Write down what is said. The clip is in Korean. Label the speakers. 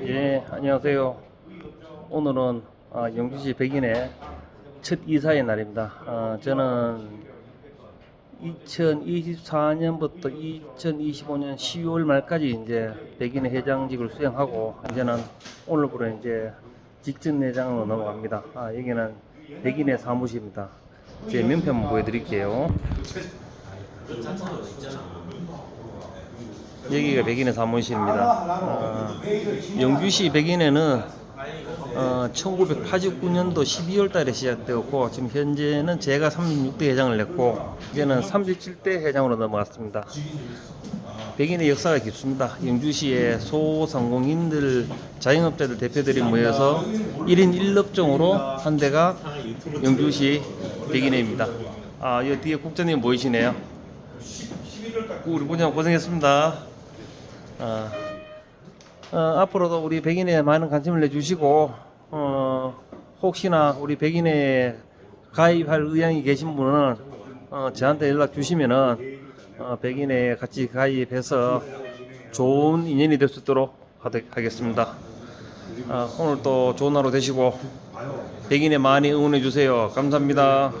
Speaker 1: 예, 안녕하세요. 오늘은 아, 영주시 백인의 첫 이사의 날입니다. 아, 저는 2024년부터 2025년 12월 말까지 이제 백인의 회장직을 수행하고 이제는 오늘부로 이제 직전 회장으로 넘어갑니다. 아, 여기는 백인의 사무실입니다. 제 한번 보여드릴게요. 여기가 백인의 사무실입니다. 어, 영주시 백인에는 어, 1989년도 12월 달에 시작되었고 지금 현재는 제가 36대 회장을 냈고 이제는 37대 회장으로 넘어갔습니다. 백인의 역사가 깊습니다. 영주시의 소상공인들, 자영업자들 대표들이 모여서 1인 1업종으로 한 대가 영주시 백인회입니다. 아, 이 뒤에 국장님 보이시네요. 우리 부장 고생했습니다. 어, 어, 앞으로도 우리 백인에 많은 관심을 내주시고 어, 혹시나 우리 백인에 가입할 의향이 계신 분은 어, 저한테 연락 주시면은 어, 백인에 같이 가입해서 좋은 인연이 될 수 있도록 하겠습니다. 아, 오늘 또 좋은 하루 되시고 백인에 많이 응원해 주세요. 감사합니다.